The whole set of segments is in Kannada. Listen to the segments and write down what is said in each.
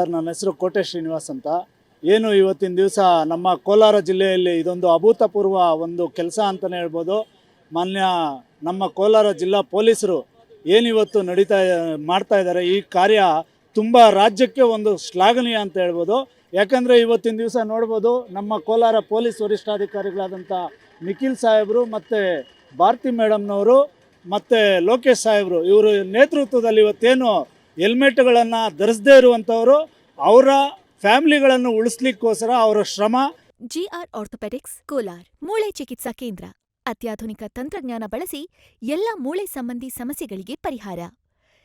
ಸರ್, ನನ್ನ ಹೆಸರು ಕೋಟೆ ಶ್ರೀನಿವಾಸ್ ಅಂತ. ಏನು ಇವತ್ತಿನ ದಿವಸ ನಮ್ಮ ಕೋಲಾರ ಜಿಲ್ಲೆಯಲ್ಲಿ ಇದೊಂದು ಅಭೂತಪೂರ್ವ ಒಂದು ಕೆಲಸ ಅಂತಲೇ ಹೇಳ್ಬೋದು. ಮಾನ್ಯ ನಮ್ಮ ಕೋಲಾರ ಜಿಲ್ಲಾ ಪೊಲೀಸರು ಏನಿವತ್ತು ನಡೀತಾ, ಮಾಡ್ತಾ ಇದ್ದಾರೆ, ಈ ಕಾರ್ಯ ತುಂಬ ರಾಜ್ಯಕ್ಕೆ ಒಂದು ಶ್ಲಾಘನೀಯ ಅಂತ ಹೇಳ್ಬೋದು. ಯಾಕಂದರೆ ಇವತ್ತಿನ ದಿವಸ ನೋಡ್ಬೋದು, ನಮ್ಮ ಕೋಲಾರ ಪೊಲೀಸ್ ವರಿಷ್ಠಾಧಿಕಾರಿಗಳಾದಂಥ ನಿಖಿಲ್ ಸಾಹೇಬರು ಮತ್ತು ಭಾರತಿ ಮೇಡಮ್ನವರು ಮತ್ತು ಲೋಕೇಶ್ ಸಾಹೇಬರು, ಇವರು ನೇತೃತ್ವದಲ್ಲಿ ಇವತ್ತೇನು ಹೆಲ್ಮೆಟ್ಗಳನ್ನು ಧರಿಸದೇ ಇರುವಂಥವರು ಅವರ ಫ್ಯಾಮಿಲಿಗಳನ್ನು ಉಳಿಸ್ಲಿಕ್ಕೋಸ್ಕರ ಅವರ ಶ್ರಮ. ಜಿಆರ್ ಆರ್ಥೋಪೆಡಿಕ್ಸ್, ಕೋಲಾರ್ ಮೂಳೆ ಚಿಕಿತ್ಸಾ ಕೇಂದ್ರ. ಅತ್ಯಾಧುನಿಕ ತಂತ್ರಜ್ಞಾನ ಬಳಸಿ ಎಲ್ಲ ಮೂಳೆ ಸಂಬಂಧಿ ಸಮಸ್ಯೆಗಳಿಗೆ ಪರಿಹಾರ.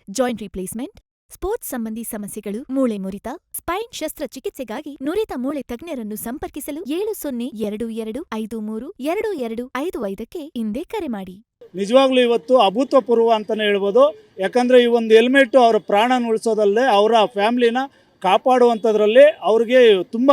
ಜಾಯಿಂಟ್ ರಿಪ್ಲೇಸ್ಮೆಂಟ್, ಸ್ಪೋರ್ಟ್ಸ್ ಸಂಬಂಧಿ ಸಮಸ್ಯೆಗಳು, ಮೂಳೆ ಮುರಿತ, ಸ್ಪೈನ್ ಶಸ್ತ್ರಚಿಕಿತ್ಸೆಗಾಗಿ ನುರಿತ ಮೂಳೆ ತಜ್ಞರನ್ನು ಸಂಪರ್ಕಿಸಲು ಏಳು ಸೊನ್ನೆ ಎರಡು ಎರಡು ಐದು ಮೂರು ಎರಡು ಎರಡು ಐದು ಐದಕ್ಕೆ ಹಿಂದೆ ಕರೆ ಮಾಡಿ. ನಿಜವಾಗ್ಲೂ ಇವತ್ತು ಅಭೂತಪೂರ್ವ ಅಂತಲೇ ಹೇಳ್ಬೋದು. ಯಾಕಂದರೆ ಈ ಒಂದು ಹೆಲ್ಮೆಟ್ಟು ಅವರ ಪ್ರಾಣನ ಉಳಿಸೋದಲ್ಲದೆ ಅವರ ಫ್ಯಾಮ್ಲಿನ ಕಾಪಾಡುವಂಥದ್ರಲ್ಲಿ ಅವ್ರಿಗೆ ತುಂಬ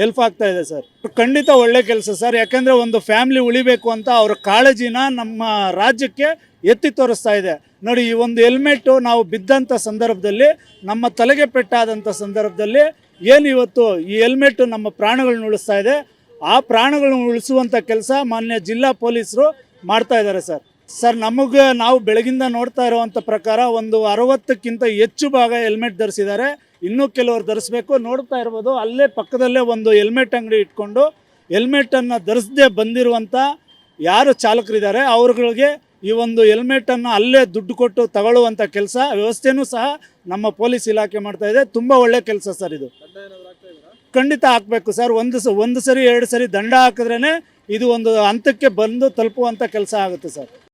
ಹೆಲ್ಪ್ ಆಗ್ತಾ ಇದೆ ಸರ್. ಖಂಡಿತ ಒಳ್ಳೆ ಕೆಲಸ ಸರ್. ಯಾಕಂದರೆ ಒಂದು ಫ್ಯಾಮ್ಲಿ ಉಳಿಬೇಕು ಅಂತ ಅವರ ಕಾಳಜಿನ ನಮ್ಮ ರಾಜ್ಯಕ್ಕೆ ಎತ್ತಿ ತೋರಿಸ್ತಾ ಇದೆ. ನೋಡಿ, ಈ ಒಂದು ಹೆಲ್ಮೆಟ್ಟು ನಾವು ಬಿದ್ದಂಥ ಸಂದರ್ಭದಲ್ಲಿ, ನಮ್ಮ ತಲೆಗೆ ಪೆಟ್ಟಾದಂಥ ಸಂದರ್ಭದಲ್ಲಿ ಏನು ಇವತ್ತು ಈ ಹೆಲ್ಮೆಟ್ಟು ನಮ್ಮ ಪ್ರಾಣಗಳನ್ನ ಉಳಿಸ್ತಾ ಇದೆ? ಆ ಪ್ರಾಣಗಳನ್ನು ಉಳಿಸುವಂಥ ಕೆಲಸ ಮಾನ್ಯ ಜಿಲ್ಲಾ ಪೊಲೀಸರು ಮಾಡ್ತಾ ಇದ್ದಾರೆ ಸರ್. ಸರ್, ನಮಗೆ ನಾವು ಬೆಳಗಿಂದ ನೋಡ್ತಾ ಇರುವಂಥ ಪ್ರಕಾರ ಒಂದು ಅರವತ್ತಕ್ಕಿಂತ ಹೆಚ್ಚು ಭಾಗ ಹೆಲ್ಮೆಟ್ ಧರಿಸಿದ್ದಾರೆ. ಇನ್ನೂ ಕೆಲವರು ಧರಿಸ್ಬೇಕು. ನೋಡ್ತಾ ಇರ್ಬೋದು, ಅಲ್ಲೇ ಪಕ್ಕದಲ್ಲೇ ಒಂದು ಹೆಲ್ಮೆಟ್ ಅಂಗಡಿ ಇಟ್ಕೊಂಡು ಹೆಲ್ಮೆಟನ್ನು ಧರಿಸದೆ ಬಂದಿರುವಂಥ ಯಾರು ಚಾಲಕರಿದ್ದಾರೆ, ಅವ್ರಗಳಿಗೆ ಈ ಒಂದು ಹೆಲ್ಮೆಟನ್ನು ಅಲ್ಲೇ ದುಡ್ಡು ಕೊಟ್ಟು ತಗೊಳ್ಳುವಂಥ ಕೆಲಸ, ವ್ಯವಸ್ಥೆನೂ ಸಹ ನಮ್ಮ ಪೊಲೀಸ್ ಇಲಾಖೆ ಮಾಡ್ತಾ ಇದೆ. ತುಂಬ ಒಳ್ಳೆ ಕೆಲಸ ಸರ್ ಇದು. ಖಂಡಿತ ಹಾಕಬೇಕು ಸರ್. ಒಂದು ಸ, ಒಂದು ಸರಿ, ಎರಡು ಸರಿ ದಂಡ ಹಾಕಿದ್ರೇ ಇದು ಒಂದು ಹಂತಕ್ಕೆ ಬಂದು ತಲುಪುವಂಥ ಕೆಲಸ ಆಗುತ್ತೆ ಸರ್.